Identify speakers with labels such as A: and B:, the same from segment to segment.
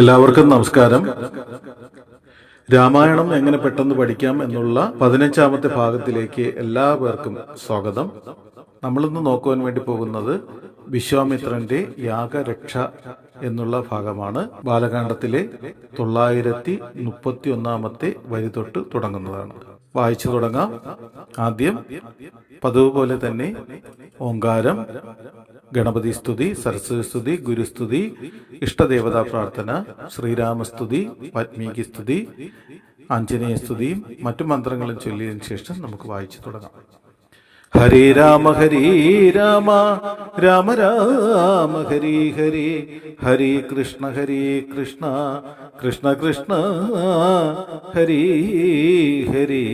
A: എല്ലാവർക്കും നമസ്കാരം. രാമായണം എങ്ങനെ പെട്ടെന്ന് പഠിക്കാം എന്നുള്ള പതിനഞ്ചാമത്തെ ഭാഗത്തിലേക്ക് എല്ലാവർക്കും സ്വാഗതം. നമ്മളിന്ന് നോക്കുവാൻ വേണ്ടി പോകുന്നത് വിശ്വാമിത്രന്റെ യാഗരക്ഷ എന്നുള്ള ഭാഗമാണ്. ബാലകാണ്ഡത്തിലെ തൊള്ളായിരത്തി മുപ്പത്തി ഒന്നാമത്തെ വരി തൊട്ട് തുടങ്ങുന്നതാണ്. വായിച്ചു തുടങ്ങാം. ആദ്യം പതിവ് പോലെ തന്നെ ഓങ്കാരം ഗണപതി സ്തുതി സരസ്വതി സ്തുതി ഗുരുസ്തുതി ഇഷ്ടദേവതാ പ്രാർത്ഥന ശ്രീരാമസ്തുതി വാത്മീകി സ്തുതി ആഞ്ജനേയ സ്തുതിയും മറ്റു മന്ത്രങ്ങളും ചൊല്ലിയതിനു ശേഷം നമുക്ക് വായിച്ചു തുടങ്ങാം. ഹരേ രാമ ഹരേ രാമ രാമ രാമ ഹരേ ഹരേ ഹരേ കൃഷ്ണ ഹരേ കൃഷ്ണ കൃഷ്ണ കൃഷ്ണ ഹരേ ഹരേ.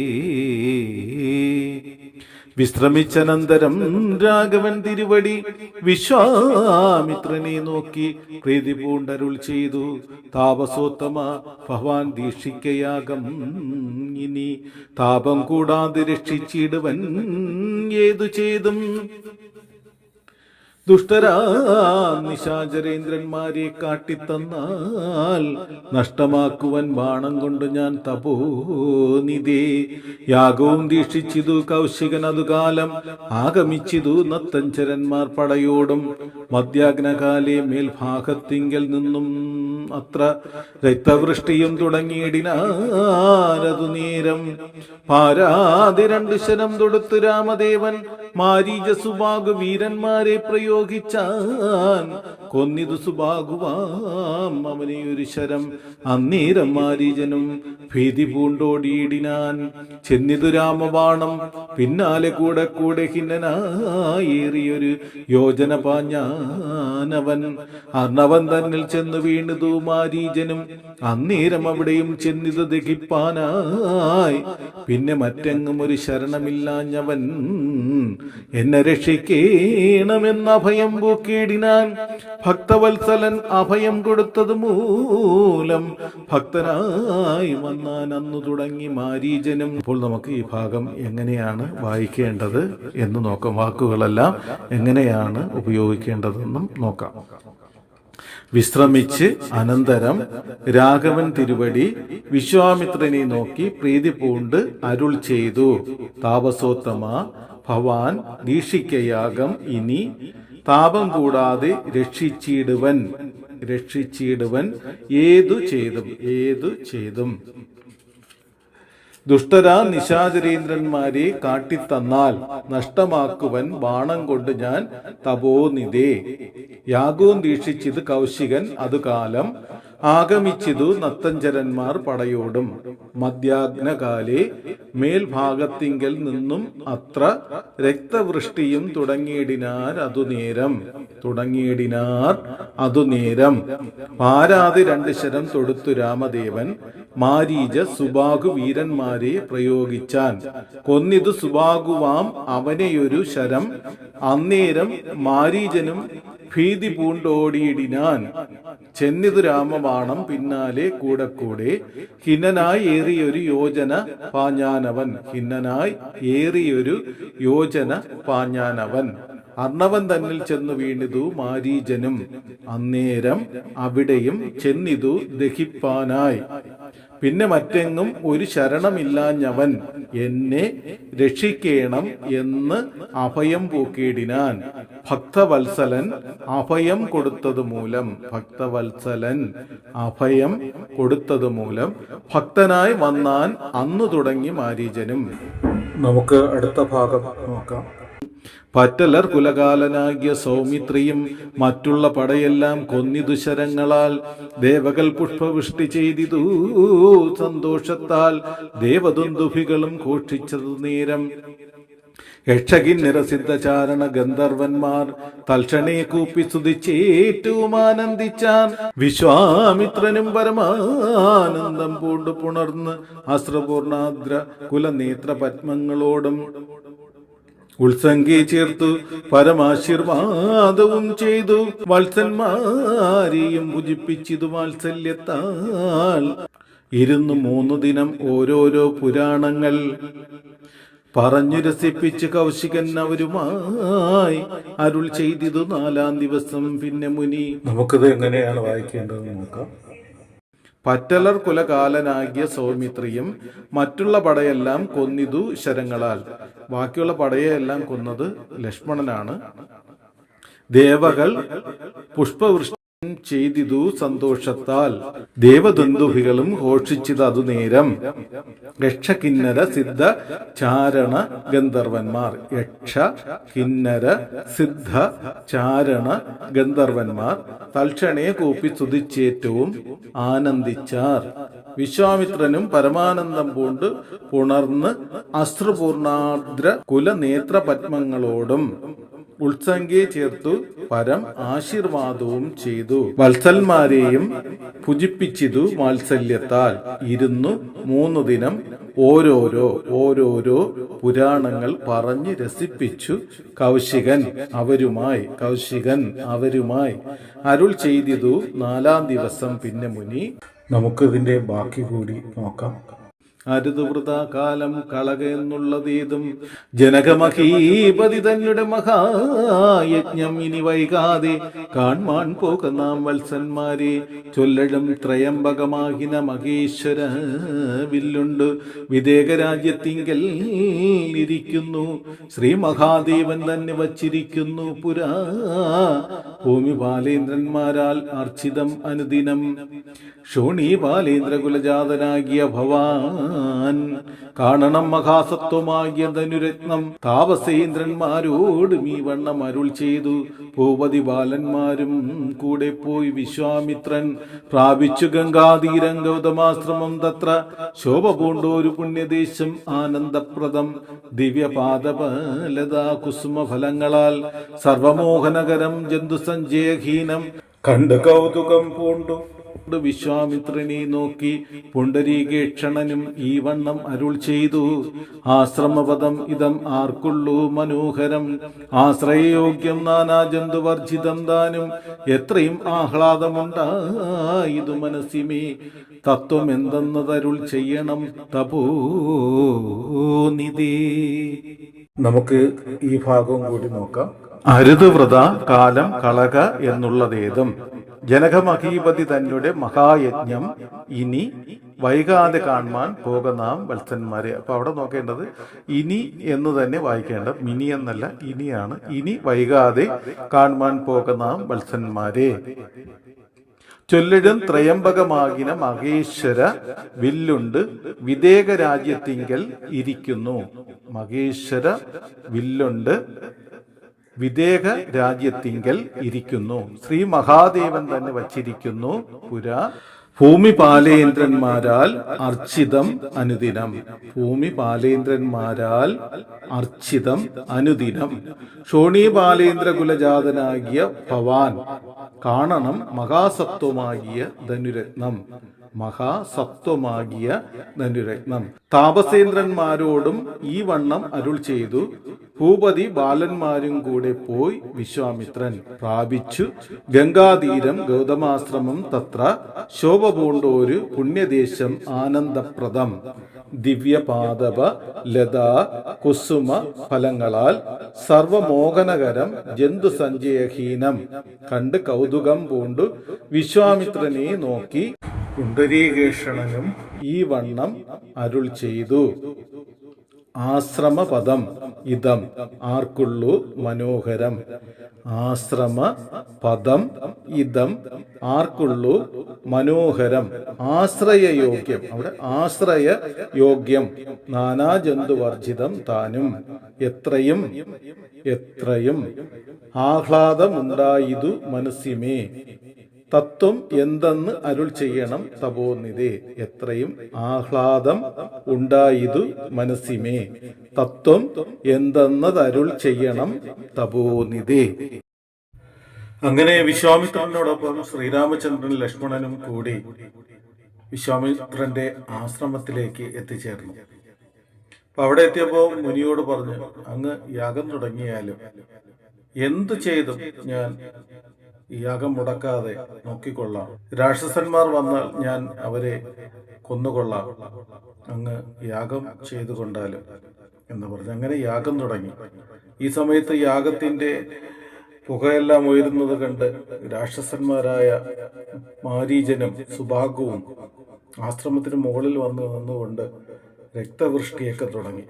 A: വിശ്രമിച്ചനന്തരം രാഘവൻ തിരുവടി വിശ്വാമിത്രനെ നോക്കി പ്രീതി പൂണ്ടരുൾ ചെയ്തു. താപസോത്തമ ഭവാൻ ദീക്ഷിക്കയാകം ഇനി താപം കൂടാതെ രക്ഷിച്ചിടുവൻ ഏതു ചെയ്തും. ദുഷ്ടരാ നിശാചരേന്ദ്രന്മാരെ കാട്ടിത്തന്നാൽ നഷ്ടമാക്കുവൻ ബാണം കൊണ്ട് ഞാൻ തപോനിതേ. യാഗവും ദീക്ഷിച്ചിതു കൗശികൻ അതുകാലം ആഗമിച്ചിതു നത്തഞ്ചരന്മാർ പടയോടും. മധ്യാഗ്നകാലെ മേൽഭാഗത്തിങ്കൽ നിന്നും അത്ര രക്തവൃഷ്ടിയും തുടങ്ങിയിടിനാരതു നേരം പാരാതെ രണ്ട് ശരം തൊടുത്ത് രാമദേവൻ മാരീജ സുബാഗു വീരന്മാരെ പ്രയോഗിച്ചാൻ കൊന്നിതു സുബാഗുവാം അവനെ ഒരു ശരം. അന്നേരം മാരീജനും ഭീതി പൂണ്ടോടിയിടിനാൻ ചെന്നിതു രാമബാണം. പിന്നാലെ കൂടെ കൂടെ ഹിന്നനായേറിയൊരു യോജന അർണവൻ തന്നിൽ ചെന്ന് വീണതു മാരീജനും അന്നേരം അവിടെയും ചെന്നിത് ദഹിപ്പാനായി. പിന്നെ മറ്റെങ്ങും ഒരു ശരണമില്ലാഞ്ഞവൻ. എന്നെ രക്ഷിക്കണമെന്ന അഭയം പൂക്കേടിനാൻ ഭക്തവത്സലൻ അഭയം കൊടുത്തത് മൂലം ഭക്തനായി വന്നാൻ അന്നു തുടങ്ങി മാരീജനും. ഇപ്പോൾ നമുക്ക് ഈ ഭാഗം എങ്ങനെയാണ് വായിക്കേണ്ടത് എന്ന് നോക്കാം. വാക്കുകളെല്ലാം എങ്ങനെയാണ് ഉപയോഗിക്കേണ്ടതെന്നും നോക്കാം. വിശ്രമിച്ച് അനന്തരം രാഘവൻ തിരുവടി വിശ്വാമിത്രനെ നോക്കി പ്രീതി പൂണ്ട് അരുൾ ചെയ്തു. താപസോത്തമ ഭവാൻ ദീക്ഷിക്കയാകം ഇനി താപം കൂടാതെ രക്ഷിച്ചിടുവൻ. രക്ഷിച്ചിടുവൻ ഏതു ചെയ്തും ഏതു ചെയ്തും. ദുഷ്ടരാ നിശാചരീന്ദ്രന്മാരെ കാട്ടിത്തന്നാൽ നഷ്ടമാക്കുവൻ ബാണം കൊണ്ട് ഞാൻ തപോനിതേ യാഗവും ദീക്ഷിച്ചത് കൗശികൻ അതുകാലം ആഗമിച്ചിതു നത്തഞ്ചരന്മാർ പടയോടും. മധ്യാഗ്നകാലെ മേൽഭാഗത്തിങ്കൽ നിന്നും അത്ര രക്തവൃഷ്ടിയും തുടങ്ങിയിടിനാർ അതുനേരം തുടങ്ങിയിടിനാർ അതുനേരം പാരാതി രണ്ട് ശരം തൊടുത്തു രാമദേവൻ. മാരീജ സുബാഹു വീരന്മാരെ പ്രയോഗിച്ചാൻ. കൊന്നിതു സുബാഗുവാം അവനെയൊരു ശരം. അന്നേരം മാരീജനും ഭീതി പൂണ്ടോടിയിടിനാൻ ചെന്നിതു രാമബാണം പിന്നാലെ കൂടെ കൂടെ ഹിന്നനായി ഏറിയൊരു യോജന പാഞ്ഞാനവൻ. ഹിന്നനായി ഏറിയൊരു യോജന പാഞ്ഞാനവൻ. അർണവൻ തന്നിൽ ചെന്നു വീണിതു മാരീജനും. അന്നേരം അവിടെയും ചെന്നിതു ദഹിപ്പാനായി. പിന്നെ മറ്റെങ്ങും ഒരു ശരണമില്ലാഞ്ഞവൻ എന്നെ രക്ഷിക്കേണം എന്ന് അഭയം പൂക്കിയിടിനാൻ. ഭക്തവത്സലൻ അഭയം കൊടുത്തത് മൂലം ഭക്തവത്സലൻ അഭയം കൊടുത്തത് മൂലം ഭക്തനായി വന്നാൻ അന്നു തുടങ്ങി മാരീജനും. നമുക്ക് അടുത്ത ഭാഗം നോക്കാം. പറ്റലർ കുലകാലനാകിയ സൗമിത്രിയും മറ്റുള്ള പടയെല്ലാം കൊന്നി ദുശരങ്ങളാൽ ദേവകൽ പുഷ്പവൃഷ്ടി ചെയ്തിതു സന്തോഷത്താൽ ദേവദുന്ദുഭികളും ഘോഷിച്ചതു നേരം. യക്ഷകിന്നരസിദ്ധചാരണ ഗന്ധർവന്മാർ തൽക്ഷണേ കൂപ്പി സ്തുതിച്ചേറ്റവും ആനന്ദിച്ചാൻ വിശ്വാമിത്രനും പരമാനന്ദം പൂണ്ടു പുണർന്ന് അസ്രപൂർണാദ്ര കുലനേത്ര പത്മങ്ങളോടും ഉത്സംഗി ചേർത്തു പരമാശീർവാദവും ചെയ്തു. വത്സന്മാരെയും ഭുജിപ്പിച്ചിതു വാത്സല്യത്താൽ. ഇരുന്നു മൂന്ന് ദിനം ഓരോരോ പുരാണങ്ങൾ. പറഞ്ഞു രസിപ്പിച്ച് കൗശികൻ അവരുമായി അരുൾ ചെയ്തിതു നാലാം ദിവസം. പിന്നെ മുനി നമുക്കിത് എങ്ങനെയാണ് വായിക്കേണ്ടത് നോക്കാം. പറ്റലർ കുലകാലനാകിയ സൗമിത്രിയും മറ്റുള്ള പടയെല്ലാം കൊന്നിതു ശരങ്ങളാൽ. ബാക്കിയുള്ള പടയെല്ലാം കൊന്നത് ലക്ഷ്മണനാണ്. ദേവകൾ പുഷ്പവൃഷ്ടി ചെയ്തിതു സന്തോഷത്താൽ. ദേവദന്തുഭികളും ഘോഷിച്ചത് അതു നേരം യക്ഷകിന്നര സിദ്ധ ചാരണ ഗന്ധർവന്മാർ യക്ഷ കിന്നര സിദ്ധ ചാരണ ഗന്ധർവന്മാർ തൽക്ഷണയെ കൂപ്പി സ്തുതിച്ചേറ്റവും ആനന്ദിച്ചാർ. വിശ്വാമിത്രനും പരമാനന്ദം പൂണ്ട് പുണർന്ന് അശ്രുപൂർണാദ്ര കുലനേത്ര പത്മങ്ങളോടും ഉത്സംഗയെ ചേർത്തു പരം ആശീർവാദവും ചെയ്തു. വത്സന്മാരെയും ഭുജിപ്പിച്ചിതു വാത്സല്യത്താൽ. ഇരുന്നു മൂന്നു ദിനം ഓരോരോ ഓരോരോ പുരാണങ്ങൾ പറഞ്ഞു രസിപ്പിച്ചു കൗശികൻ അവരുമായി കൗശികൻ അവരുമായി. അരുൾ ചെയ്തിതു നാലാം ദിവസം പിന്നെ മുനി. നമുക്കിതിന്റെ ബാക്കി കൂടി നോക്കാം. അരുതുവൃത കാലം കളക എന്നുള്ളതേതും ജനകമഹീപതി തന്നുടെ മഹായജ്ഞം ഇനി വൈകാതെ കാൺമാൻ പോക നാം വത്സന്മാരെ. ചൊല്ലഴും ത്രയംബകമാഹിന മഹേശ്വര വില്ലുണ്ട്. വിദേക രാജ്യത്തിങ്കൽ ഇരിക്കുന്നു. ശ്രീ മഹാദേവൻ തന്നെ വച്ചിരിക്കുന്നു പുരാ. ഭൂമി ബാലേന്ദ്രന്മാരാൽ അർച്ചിതം അനുദിനം. ഷോണി ബാലേന്ദ്രകുലജാതനാകിയ ഭവാൻ കാണണം മഹാസത്വമാകിയ ധനുരത്നം താപസേന്ദ്രന്മാരോട് മീ വണ്ണം അരുൾ ചെയ്തു. ഭൂപതി ബാലന്മാരും കൂടെ പോയി വിശ്വാമിത്രൻ. പ്രാപിച്ചു ഗംഗാതീരം ഗൗതമാശ്രമം തത്ര. ശോഭ പൂണ്ടോരു പുണ്യദേശം ആനന്ദപ്രദം. ദിവ്യപാദപലതാ കുസുമ ഫലങ്ങളാൽ സർവമോഹനകരം ജന്തുസഞ്ജയഹീനം കണ്ട് കൗതുകം പൂണ്ടു. വിശ്വാമിത്രനെ നോക്കി പുണ്ടരീകേക്ഷണനും ഈ വണ്ണം അരുൾ ചെയ്തു. ആശ്രമപദം ഇതം ആർക്കുള്ളൂ മനോഹരം. ആശ്രയയോഗ്യം നാനാ ജന്തുവർജിതം താനും. എത്രയും ആഹ്ലാദമുണ്ടായിതു മനസ്സിമേ. തത്വം എന്തെന്നതരുൾ ചെയ്യണം തപോനിധി നമുക്ക് ഈ ഭാഗവും കൂടി നോക്കാം. അരുതുവ്രത കാലം കളക എന്നുള്ളതേതും. ജനകമഹീപതി തന്നെ മഹായജ്ഞം ഇനി വൈകാതെ കാണുവാൻ പോകനാം വത്സന്മാരെ. അപ്പൊ അവിടെ നോക്കേണ്ടത് ഇനി എന്ന് തന്നെ വായിക്കേണ്ട മിനി എന്നല്ല ഇനിയാണ്. ഇനി വൈകാതെ കാണുവാൻ പോകനാം വത്സന്മാരെ. ചൊല്ലിടും ത്രയംബകമാകിന മഹേശ്വര വില്ലുണ്ട് വിദേക രാജ്യത്തിങ്കൽ ഇരിക്കുന്നു. മഹേശ്വര വില്ലുണ്ട് വിദേഹ രാജ്യത്തിങ്കൽ ഇരിക്കുന്നു. ശ്രീ മഹാദേവൻ തന്നെ വച്ചിരിക്കുന്നു. പുര. ഭൂമി പാലേന്ദ്രന്മാരാൽ അർച്ചിതം അനുദിനം. ഭൂമി പാലേന്ദ്രന്മാരാൽ അർച്ചിതം അനുദിനം. ഷോണി ബാലേന്ദ്ര കുലജാതനാകിയ ഭവാൻ. കാണണം മഹാസത്വമാകിയ ധനുരത്നം. മഹാസത്വമാകിയ ധനുരത്നം താപസേന്ദ്രന്മാരോടും ഈ വണ്ണം അരുൾ ചെയ്തു. ഭൂപതി ബാലന്മാരും കൂടെ പോയി വിശ്വാമിത്രൻ. പ്രാപിച്ചു. ഗംഗാതീരം ഗൗതമാശ്രമം തത്ര. ശോഭ പൂണ്ടോരു പുണ്യദേശം ആനന്ദപ്രദം. ദിവ്യപാദവ ലതാ കുസുമ ഫലങ്ങളാൽ സർവമോഹനകരം ജന്തു സഞ്ചയഹീനം കണ്ട് കൗതുകം പൂണ്ടു. വിശ്വാമിത്രനെ നോക്കി പുണ്ടരീകേഷണനും ഈ വണ്ണം അരുൾ ചെയ്തു. ആശ്രമപദം ഇതം ആർക്കുള്ളു മനോഹരം. ആശ്രമ പദം ഇതം ആർക്കുള്ളു മനോഹരം. ആശ്രയയോഗ്യം. അവിടെ ആശ്രയ യോഗ്യം നാനാജന്തുവർജിതം താനും. എത്രയും എത്രയും ആഹ്ലാദമുണ്ടായിതു മനസ്സിമേ. തത്വം എന്തെന്ന് അരുൾ ചെയ്യണം തപോനിധേ. എത്രയും ആഹ്ലാദം ഉണ്ടായിതു മനസ്സിമേ. തത്വം എന്തെന്നത് അരുൾ ചെയ്യണം തപോനിധേ. അങ്ങനെ വിശ്വാമിത്രനോടൊപ്പം ശ്രീരാമചന്ദ്രൻ ലക്ഷ്മണനും കൂടി വിശ്വാമിത്രന്റെ ആശ്രമത്തിലേക്ക് എത്തിച്ചേർന്നു. അപ്പൊ അവിടെ എത്തിയപ്പോ മുനിയോട് പറഞ്ഞു അങ്ങ് യാഗം തുടങ്ങിയാലും എന്തു ചെയ്തും ഞാൻ യാഗം മുടക്കാതെ നോക്കിക്കൊള്ളാം. രാക്ഷസന്മാർ വന്നാൽ ഞാൻ അവരെ കൊന്നുകൊള്ളാം. അങ്ങ് യാഗം ചെയ്തു കൊണ്ടാലും എന്ന് പറഞ്ഞു. അങ്ങനെ യാഗം തുടങ്ങി. ഈ സമയത്ത് യാഗത്തിന്റെ പുകയെല്ലാം ഉയരുന്നത് കണ്ട് രാക്ഷസന്മാരായ മാരീജനും സുഭാഗവും ആശ്രമത്തിന് മുകളിൽ വന്ന് നിന്നുകൊണ്ട് രക്തവൃഷ്ടിയൊക്കെ തുടങ്ങി.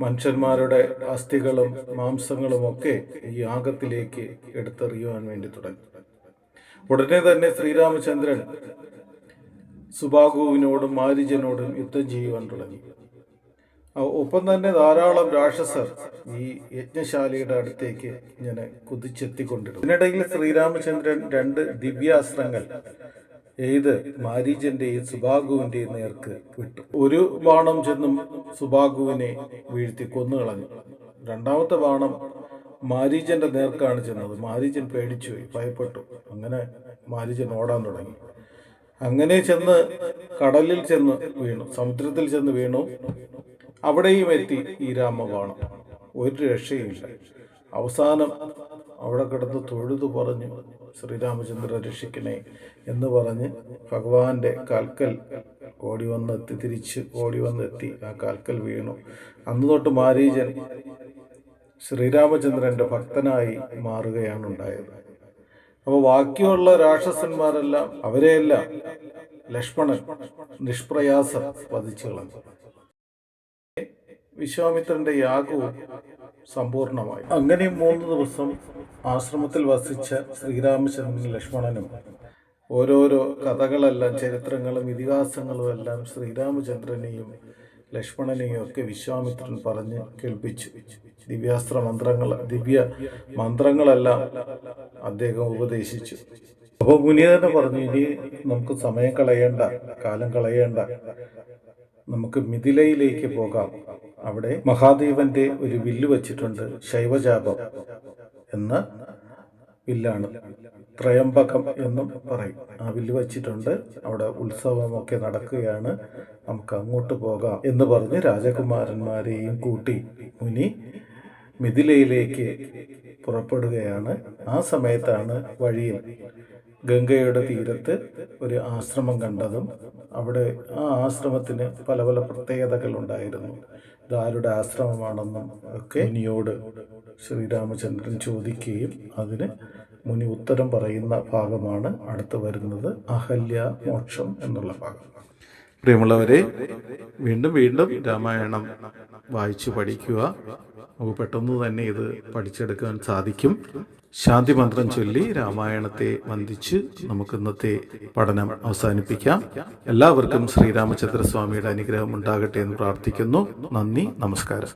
A: മനുഷ്യന്മാരുടെ അസ്ഥികളും മാംസങ്ങളും ഒക്കെ ഈ യാഗത്തിലേക്ക് എടുത്തെറിയുവാൻ വേണ്ടി തുടങ്ങി. ഉടനെ തന്നെ ശ്രീരാമചന്ദ്രൻ സുബാഹുവിനോടും മാരിജനോടും യുദ്ധം ചെയ്യുവാൻ തുടങ്ങി. ഒപ്പം തന്നെ ധാരാളം രാക്ഷസർ ഈ യജ്ഞശാലയുടെ അടുത്തേക്ക് ഇങ്ങനെ കുതിച്ചെത്തിക്കൊണ്ടിരുന്നു. ഇതിനിടയിൽ ശ്രീരാമചന്ദ്രൻ രണ്ട് ദിവ്യാസ്ത്രങ്ങൾ എയ്ത് മാരീജന്റെയും സുബാഗുവിന്റെയും നേർക്ക് വിട്ടു. ഒരു ബാണം ചെന്നും സുബാഗുവിനെ വീഴ്ത്തി കൊന്നുകളഞ്ഞു. രണ്ടാമത്തെ ബാണം മാരീജന്റെ നേർക്കാണ് ചെന്നത്. മാരീജൻ പേടിച്ചുപോയി ഭയപ്പെട്ടു. അങ്ങനെ മാരീജൻ ഓടാൻ തുടങ്ങി. അങ്ങനെ ചെന്ന് കടലിൽ ചെന്ന് വീണു. സമുദ്രത്തിൽ ചെന്ന് വീണു. അവിടെയും എത്തി ഈ രാമ ബാണം ഒരു രക്ഷയില്ല അവസാനം അവിടെ കിടന്ന് തൊഴുതു പറഞ്ഞു ശ്രീരാമചന്ദ്ര രക്ഷിക്കണേ എന്ന് പറഞ്ഞ് ഭഗവാന്റെ കാൽക്കൽ ഓടി വന്നെത്തി തിരിച്ച് ഓടി വന്നെത്തി ആ കാൽക്കൽ വീണു. അന്ന് തൊട്ട് മാരീജൻ ശ്രീരാമചന്ദ്രന്റെ ഭക്തനായി മാറുകയാണ് ഉണ്ടായത് അപ്പോൾ ബാക്കിയുള്ള രാക്ഷസന്മാരെല്ലാം അവരെയെല്ലാം ലക്ഷ്മണൻ നിഷ്പ്രയാസം വധിച്ചു കളഞ്ഞു വിശ്വാമിത്രന്റെ യാഗവും സമ്പൂർണമായി. അങ്ങനെ മൂന്ന് ദിവസം ആശ്രമത്തിൽ വസിച്ച ശ്രീരാമചന്ദ്രനും ലക്ഷ്മണനും ഓരോരോ കഥകളെല്ലാം ചരിത്രങ്ങളും ഇതിഹാസങ്ങളും എല്ലാം ശ്രീരാമചന്ദ്രനെയും ലക്ഷ്മണനെയും ഒക്കെ വിശ്വാമിത്രൻ പറഞ്ഞ് കേൾപ്പിച്ചു. ദിവ്യാസ്ത്ര മന്ത്രങ്ങൾ ദിവ്യ മന്ത്രങ്ങളെല്ലാം അദ്ദേഹം ഉപദേശിച്ചു. അപ്പോൾ മുനി തന്നെ പറഞ്ഞു ഇനി നമുക്ക് സമയം കളയേണ്ട കാലം കളയേണ്ട. നമുക്ക് മിഥിലയിലേക്ക് പോകാം. അവിടെ മഹാദേവന്റെ ഒരു വില്ല് വച്ചിട്ടുണ്ട് ശൈവജാപം എന്ന വില്ലാണ്. ത്രയംബകം എന്നും പറയും. ആ വില്ല് വെച്ചിട്ടുണ്ട്. അവിടെ ഉത്സവമൊക്കെ നടക്കുകയാണ്. നമുക്ക് അങ്ങോട്ട് പോകാം എന്ന് പറഞ്ഞ് രാജകുമാരന്മാരെയും കൂട്ടി മുനി മിഥിലയിലേക്ക് പുറപ്പെടുകയാണ്. ആ സമയത്താണ് വഴിയിൽ ഗംഗയുടെ തീരത്ത് ഒരു ആശ്രമം കണ്ടതും അവിടെ ആ ആശ്രമത്തിന് പല പല പ്രത്യേകതകൾ ഉണ്ടായിരുന്നു. ഇത് ആരുടെ ആശ്രമമാണെന്നും ഒക്കെ മുനിയോട് ശ്രീരാമചന്ദ്രൻ ചോദിക്കുകയും അതിന് മുനി ഉത്തരം പറയുന്ന ഭാഗമാണ് അടുത്ത് വരുന്നത്. അഹല്യ മോക്ഷം എന്നുള്ള ഭാഗം. പ്രിയമുള്ളവരെ വീണ്ടും വീണ്ടും രാമായണം വായിച്ചു പഠിക്കുക. നമുക്ക് പെട്ടെന്ന് തന്നെ ഇത് പഠിച്ചെടുക്കാൻ സാധിക്കും. ശാന്തി മന്ത്രം ചൊല്ലി രാമായണത്തെ വന്ദിച്ച് നമുക്ക് ഇന്നത്തെ പഠനം അവസാനിപ്പിക്കാം. എല്ലാവർക്കും ശ്രീരാമചന്ദ്രസ്വാമിയുടെ അനുഗ്രഹം ഉണ്ടാകട്ടെ എന്ന് പ്രാർത്ഥിക്കുന്നു. നന്ദി നമസ്കാരം.